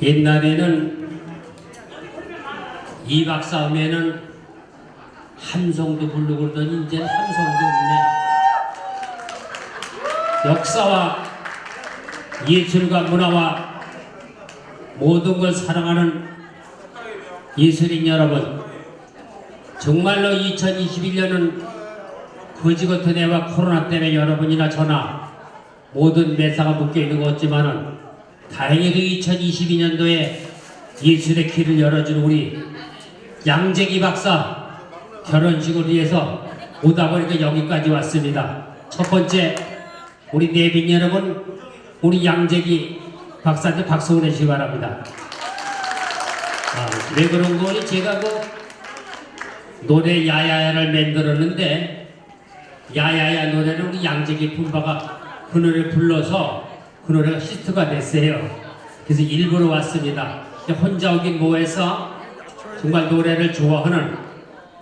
옛날에는 이 박사음에는 함성도 부르고 그러더니 이제는 함성도 없네. 역사와 예술과 문화와 모든 걸 사랑하는 예술인 여러분, 정말로 2021년은 거지 같은 애와 코로나 때문에 여러분이나 저나 모든 매사가 묶여 있는 것 같지만은 다행히도 2022년도에 예술의 길을 열어준 우리 양재기 박사 결혼식을 위해서 오다 보니까 여기까지 왔습니다. 첫 번째 우리 내빈 여러분 우리 양재기 박사한테 박수 보내시기 바랍니다. 아, 왜 그런 거니 제가 그 노래 야야야를 만들었는데 야야야 노래는 우리 양재기 품바가 그 노래 불러서 그 노래가 히트가 됐어요. 그래서 일부러 왔습니다. 혼자 오긴 뭐해서 정말 노래를 좋아하는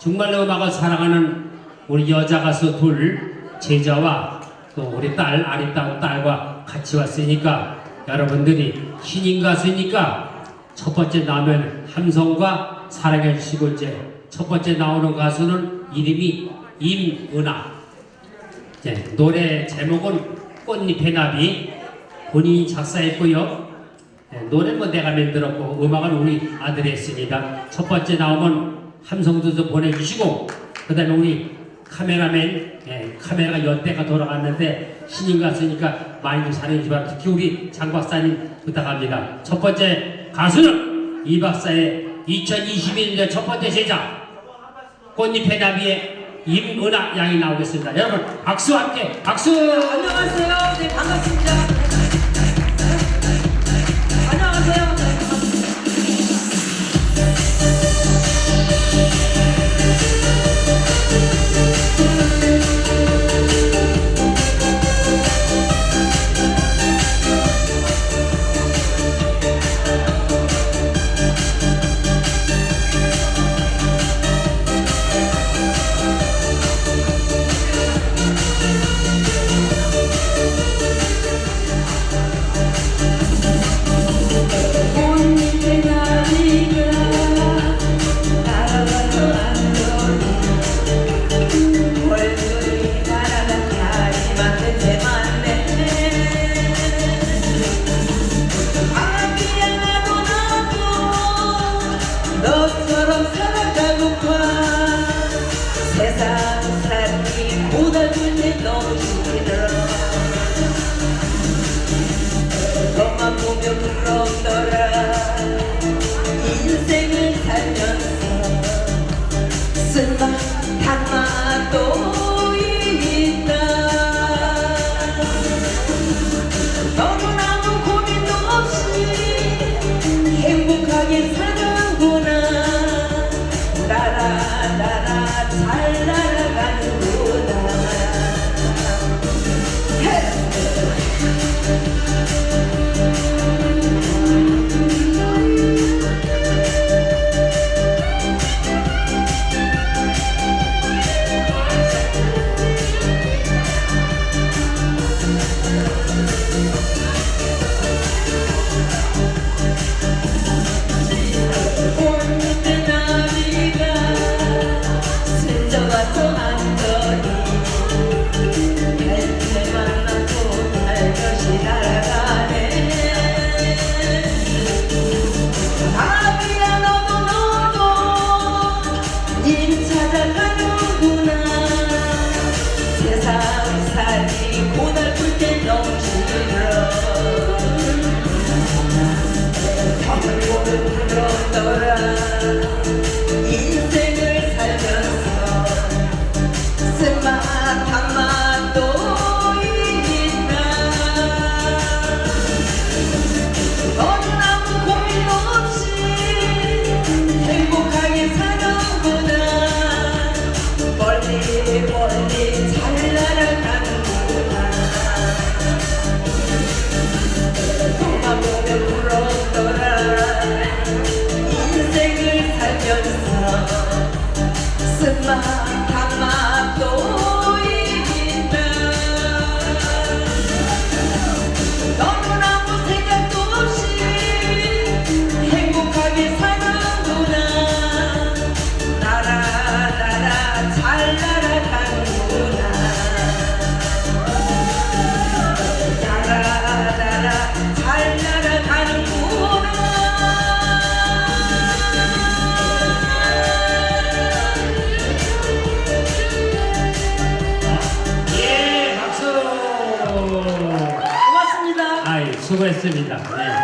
정말로 음악을 사랑하는 우리 여자 가수 둘 제자와 또 우리 딸 아리따운 딸과 같이 왔으니까 여러분들이 신인 가수니까 첫 번째 나오면 함성과 사랑의 시골제 첫 번째 나오는 가수는 이름이 임은아 네, 노래 제목은 꽃잎의 나비 본인이 작사했고요. 네, 노래는 뭐 내가 만들었고 음악은 우리 아들이 했습니다. 첫 번째 나오면 함성도 좀 보내주시고 그 다음에 우리 카메라맨 예, 카메라가 연대가 돌아갔는데 신인 가수니까 많이 좀 사랑해주시고 특히 우리 장 박사님 부탁합니다. 첫 번째 가수는 이 박사의 2021년 첫 번째 제자 꽃잎의 나비의 임은아 양이 나오겠습니다. 여러분 박수와 함께 박수! 안녕하세요. 멀리 멀리 잘 날아가는구나 너만 보면 부럽더라 인생을 살면서 쓴맛 하겠습니다. 네.